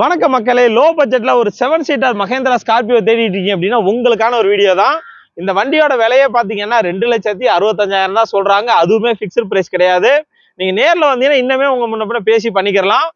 வணக்க மக்களே லோ பட்ஜெட்ல ஒரு செவன் சீட்டர் மகேந்திரா ஸ்கார்பியோ தேடிட்டு இருக்கீங்க அப்படின்னா உங்களுக்கான ஒரு வீடியோ தான். இந்த வண்டியோட விலையே பாத்தீங்கன்னா ரெண்டு லட்சத்தி அறுபத்தஞ்சாயிரம் தான் சொல்றாங்க. அதுவுமே ஃபிக்ஸ்டு பிரைஸ் கிடையாது. நீங்க நேர்ல வந்தீங்கன்னா இன்னுமே உங்க முன்ன பேசி பண்ணிக்கிறலாம்.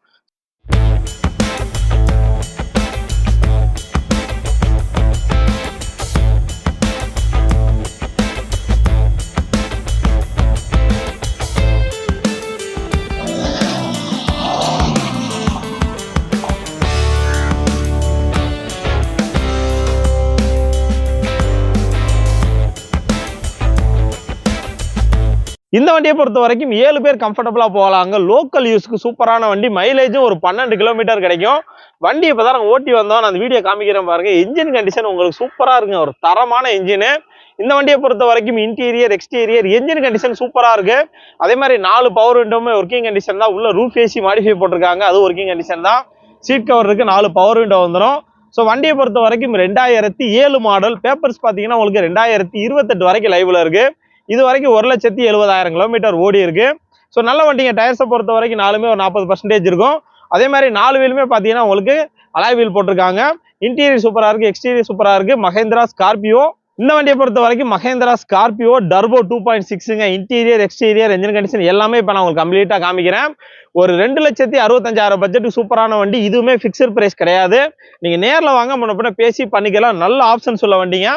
இந்த வண்டியை பொறுத்த வரைக்கும் ஏழு பேர் கம்ஃபர்டபுளாக போகலாங்க லோக்கல் யூஸ்க்கு சூப்பரான வண்டி. மைலேஜும் ஒரு பன்னெண்டு கிலோமீட்டர் கிடைக்கும். வண்டி இப்பதான் நாங்கள் ஓட்டி வந்தோம். நான் அந்த வீடியோ காமிக்கிறேன் பாருங்கள் இன்ஜின் கண்டிஷன் உங்களுக்கு சூப்பராக இருக்குங்க ஒரு தரமான இன்ஜினு இந்த வண்டியை பொறுத்த வரைக்கும் இன்டீரியர் எக்ஸ்டீரியர் என்ஜின் கண்டிஷன் சூப்பராக இருக்குது அதே மாதிரி நாலு பவர் விண்டோமே ஒர்க்கிங் கண்டிஷன் தான். உள்ள ரூஃப் ஏசி மாடிஃபை போட்டிருக்காங்க. அது ஒர்க்கிங் கண்டிஷன் தான். சீட் கவர் இருக்குது நாலு பவர் விண்டோ வந்துடும் ஸோ வண்டியை பொறுத்த வரைக்கும் ரெண்டாயிரத்தி ஏழு மாடல் பேப்பர்ஸ் பார்த்தீங்கன்னா உங்களுக்கு ரெண்டாயிரத்தி இருபத்தெட்டு வரைக்கும் லைவில் இருக்குது இது வரைக்கும் ஒரு லட்சத்தி எழுபதாயிரம் கிலோமீட்டர் ஓடி இருக்கு. ஸோ நல்ல வண்டிங்க. டயர்ஸை பொறுத்த வரைக்கும் நாலுமே ஒரு நாற்பது பர்சன்டேஜ் இருக்கும். அதே மாதிரி நாலு வீலுமே பார்த்தீங்கன்னா உங்களுக்கு அலாய் வீல் போட்டிருக்காங்க. இன்டீரியர் சூப்பராக இருக்குது எக்ஸ்டீரியர் சூப்பராக இருக்கு. மகேந்திரா ஸ்கார்பியோ இந்த வண்டியை பொறுத்த வரைக்கும் Mahindra Scorpio turbo two point சிக்ஸுங்க interior exterior engine condition எல்லாமே இப்போ நான் உங்களுக்கு கம்ப்ளீட்டாக காமிக்கிறேன். ஒரு ரெண்டு லட்சத்தி அறுபத்தஞ்சாயிரம் பட்ஜெட்டுக்கு சூப்பரான வண்டி. இதுவுமே ஃபிக்ஸட் ப்ரைஸ் கிடையாது. நீங்கள் நேரில் வாங்க முன்ன பின்ன பேசி பண்ணிக்கலாம். நல்ல ஆப்ஷன் சொல்ல வண்டிங்க.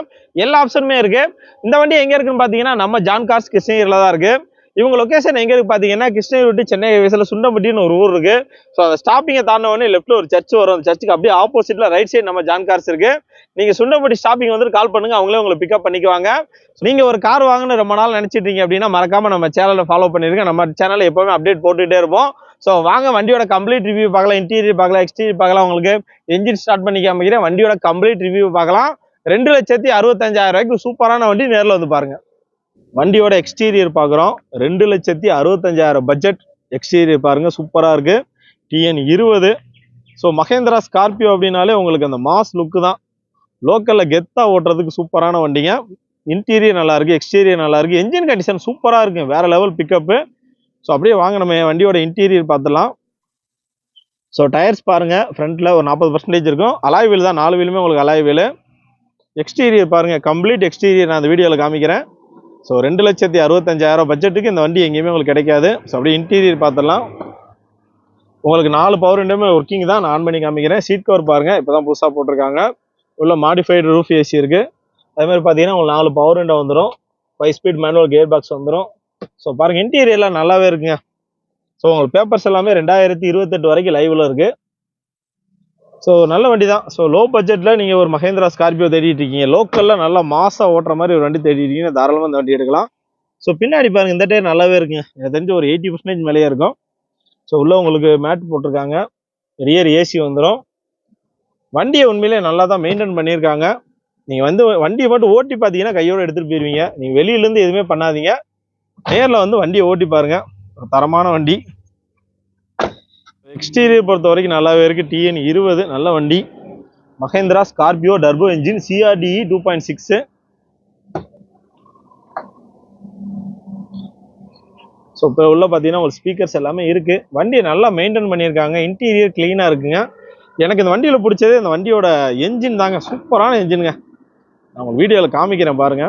எல்லா ஆப்ஷனுமே இருக்குது இந்த வண்டி எங்கே இருக்குன்னு பார்த்தீங்கன்னா நம்ம ஜான் கார்ஸ் கிருஷ்ணகிரியில் தான் இருக்குது இவங்க லொகேஷன் எங்கே இருக்கு பார்த்தீங்கன்னா கிருஷ்ணகிரி விட்டு சென்னை வயசில் சுண்டம்பட்டின்னு ஒரு ஊர் இருக்கு. ஸோ அந்த ஸ்டாப்பிங்கை தாண்ட லெஃப்ட்டில் ஒரு சர்ச் வரும். அந்த சர்ச்சுக்கு அப்படியே ஆப்போசிட்டில் ரைட் சைடு நம்ம ஜான் கார்ஸ் இருக்கு. நீங்கள் சுண்டம்பட்டி ஸ்டாப்பிங் வந்துட்டு கால் பண்ணுங்க அவங்களே உங்களை பிக்கப் பண்ணிக்குவாங்க. நீங்கள் ஒரு கார் வாங்கணும்னு ரொம்ப நாள் நினைச்சிட்டு இருக்கீங்க அப்படின்னா மறக்காம நம்ம சேனலை ஃபாலோ பண்ணியிருக்கேன் நம்ம சேனலில் எப்போவுமே அப்டேட் போட்டுகிட்டே இருப்போம். ஸோ வாங்க வண்டியோட கம்ப்ளீட் ரிவ்யூ பார்க்கலாம். இன்டீரியர் பார்க்கலாம் எக்ஸ்டீரியர் பார்க்கலாம். உங்களுக்கு என்ஜின் ஸ்டார்ட் பண்ணி காமிக்கிறேன் வண்டியோட கம்ப்ளீட் ரிவ்யூ பார்க்கலாம். ரெண்டு லட்சத்தி அறுபத்தஞ்சாயிரம் ரூபாய்க்கு சூப்பரான வண்டி நேரில் வந்து பாருங்க. வண்டியோட எக்ஸ்டீரியர் பார்க்குறோம் ரெண்டு லட்சத்தி அறுபத்தஞ்சாயிரம் பட்ஜெட் எக்ஸ்டீரியர் பாருங்கள் சூப்பராக இருக்குது டிஎன் இருபது. ஸோ மகேந்திரா ஸ்கார்பியோ அப்படின்னாலே உங்களுக்கு அந்த மாஸ் லுக்கு தான். லோக்கலில் கெத்தாக ஓட்டுறதுக்கு சூப்பரான வண்டிங்க. இன்டீரியர் நல்லாயிருக்கு எக்ஸ்டீரியர் நல்லாயிருக்கு என்ஜின் கண்டிஷன் சூப்பராக இருக்குது வேறு லெவல் பிக்கப்பு ஸோ அப்படியே வாங்க நம்ம வண்டியோட இன்டீரியர் பார்த்துலாம் ஸோ டயர்ஸ் பாருங்கள் ஃப்ரண்ட்டில் ஒரு நாற்பது பர்சன்டேஜ் இருக்கும். அலாய் வீல் தான் நாலு வீலுமே உங்களுக்கு அலாய் வீல் எக்ஸ்டீரியர் பாருங்கள் கம்ப்ளீட் எக்ஸ்டீரியர் நான் அந்த வீடியோவில் காமிக்கிறேன். ஸோ ரெண்டு லட்சத்தி அறுபத்தஞ்சாயிரம் பட்ஜெட்டுக்கு இந்த வண்டி எங்கேயுமே உங்களுக்கு கிடைக்காது. ஸோ அப்படியே இன்டீரியர் பார்த்துடலாம். உங்களுக்கு நாலு பவர் விண்டோமே ஒர்க்கிங் தான். நான் ஆன் பண்ணி காமிக்கிறேன். சீட் கவர் பாருங்கள் இப்போ தான் புதுசாக போட்டிருக்காங்க. உள்ள மாடிஃபைடு ரூஃப் ஏசி இருக்குது அதே மாதிரி பார்த்தீங்கன்னா உங்களுக்கு நாலு பவர் விண்டோ வந்துடும் five speed manual gear box வந்துடும் ஸோ பாருங்கள் இன்டீரியர்லாம் நல்லாவே இருக்குங்க. ஸோ உங்களுக்கு பேப்பர்ஸ் எல்லாமே ரெண்டாயிரத்தி இருபத்தெட்டு வரைக்கும் லைவில் இருக்குது ஸோ நல்ல வண்டி தான் ஸோ லோ பட்ஜெட்டில் நீங்கள் ஒரு மகேந்திரா ஸ்கார்பியோ தேடிட்டு இருக்கீங்க. லோக்கலில் நல்லா மாதம் ஓட்டுற மாதிரி ஒரு வண்டி தேடிட்டு இருக்கீங்கன்னா தாராளமாக இந்த வண்டி எடுக்கலாம். ஸோ பின்னாடி பாருங்கள் இந்த டயர் நல்லாவே இருக்குங்க. எனக்கு தெரிஞ்சு ஒரு எயிட்டி பர்சன்டேஜ் மேலேயே இருக்கும். ஸோ உள்ளே உங்களுக்கு மேட் போட்டிருக்காங்க. ரியர் ஏசி வந்துடும் வண்டியை உண்மையிலே நல்லா தான் மெயின்டைன் பண்ணியிருக்காங்க. நீங்கள் வந்து வண்டியை மட்டும் ஓட்டி பார்த்தீங்கன்னா கையோடு எடுத்துகிட்டு போயிருவீங்க. நீங்கள் வெளியிலேருந்து எதுவுமே பண்ணாதீங்க. நேரில் வந்து வண்டியை ஓட்டி பாருங்கள் ஒரு தரமான வண்டி. எக்ஸ்டீரியர் பொறுத்த வரைக்கும் நல்லாவே இருக்குது டிஎன் இருபது நல்ல வண்டி. Mahindra Scorpio turbo engine CRDE two point six so இப்போ உள்ள பார்த்தீங்கன்னா ஒரு ஸ்பீக்கர்ஸ் எல்லாமே இருக்குது வண்டியை நல்லா மெயின்டைன் பண்ணியிருக்காங்க. இன்டீரியர் க்ளீனாக இருக்குங்க. எனக்கு இந்த வண்டியில் பிடிச்சது இந்த வண்டியோட என்ஜின் தாங்க. சூப்பரான என்ஜினுங்க நான் உங்களுக்கு வீடியோவில் காமிக்கிறேன் பாருங்க.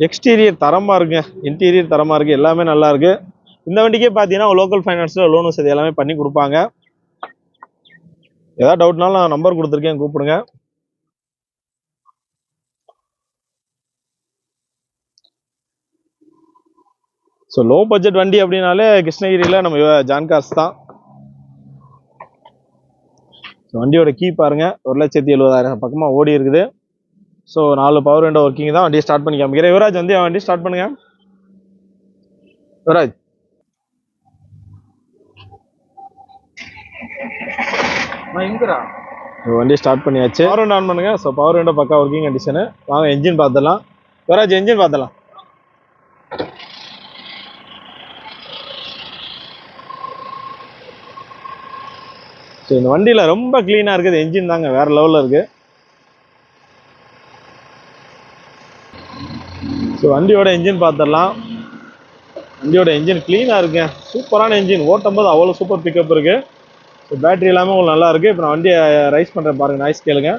எக்ஸ்டீரியர் தரமாக இருக்குங்க. இன்டீரியர் தரமாக இருக்குது எல்லாமே நல்லாயிருக்கு இந்த வண்டிக்கே பார்த்தீங்கன்னா லோக்கல் ஃபைனான்ஸில் லோன் வசதி எல்லாமே பண்ணி கொடுப்பாங்க. ஏதாவது டவுட்னாலும் நான் நம்பர் கொடுத்துருக்கேன் கூப்பிடுங்க. ஸோ லோ பட்ஜெட் வண்டி அப்படின்னாலே கிருஷ்ணகிரியில் நம்ம ஜான்காஸ் தான். ஸோ வண்டியோட கீ பாருங்கள் ஒரு லட்சத்தி எழுபதாயிரம் பக்கமாக ஓடி இருக்குது. ஸோ நாலு பவர் விண்டோ ஒர்க்கிங் தான். வண்டியை ஸ்டார்ட் பண்ணி காமிக்கிறேன் யுவராஜ் வந்து வண்டி ஸ்டார்ட் பண்ணுங்க. யுவராஜ். வண்டி ஸ்டார்ட் பண்ணியாச்சு. பவர் ஆன் பண்ணுங்க. ஸோ பவர் விண்டோ பக்கா ஒர்க்கிங் கண்டிஷனு வாங்க என்ஜின் பார்த்துடலாம். யுவராஜ் என்ஜின் பார்த்துடலாம். ஸோ இந்த வண்டியில் ரொம்ப க்ளீனாக இருக்குது. என்ஜின் தாங்க வேறு லெவலில் இருக்குது ஸோ வண்டியோட என்ஜின் பார்த்துடலாம். வண்டியோட என்ஜின் க்ளீனாக இருக்குங்க சூப்பரான என்ஜின் ஓட்டும் போது அவ்வளோ சூப்பர் பிக்கப் இருக்குது இப்போ பேட்டரி எல்லாமே உங்களுக்கு நல்லா இருக்கு. இப்போ நான் வண்டியை ரைஸ் பண்ணுறேன் பாருங்க. நாய்ஸ் கேளுங்க.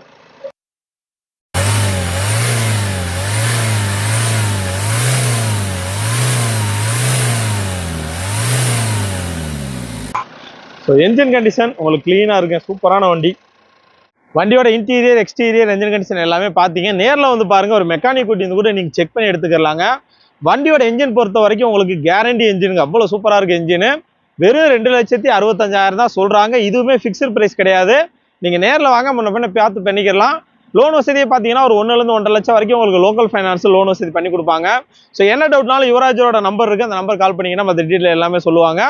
ஸோ என்ஜின் கண்டிஷன் உங்களுக்கு க்ளீனாக இருக்கு. சூப்பரான வண்டி. வண்டியோட இன்டீரியர் எக்ஸ்டீரியர் என்ஜின் கண்டிஷன் எல்லாமே பார்த்தீங்க. நேரில் வந்து பாருங்க. ஒரு மெக்கானிக் கூட்டி கூட நீங்கள் செக் பண்ணி எடுத்துக்கலாங்க. வண்டியோட என்ஜின் பொறுத்த வரைக்கும் உங்களுக்கு கேரண்டி என்ஜினுங்க அவ்வளோ சூப்பராக இருக்குது என்ஜின் வெறும் ரெண்டு லட்சத்தி அறுபத்தஞ்சாயிரம் தான் சொல்கிறாங்க இதுவுமே ஃபிக்ஸ்டு ப்ரைஸ் கிடையாது. நீங்கள் நேரில் வாங்க முன்ன பின்ன பார்த்து பண்ணிக்கலாம் லோன் வசதியை பார்த்தீங்கன்னா ஒரு ஒன்றுலேருந்து ஒன்றரை லட்சம் வரைக்கும் உங்களுக்கு லோக்கல் ஃபைனான்ஸ் லோன் வசதி பண்ணி கொடுப்பாங்க. ஸோ என்ன டவுட்னாலும் யுவராஜோட நம்பர் இருக்குது அந்த நம்பர் கால் பண்ணிங்கன்னா மற்ற டீட்டெயில் எல்லாமே சொல்லுவாங்க.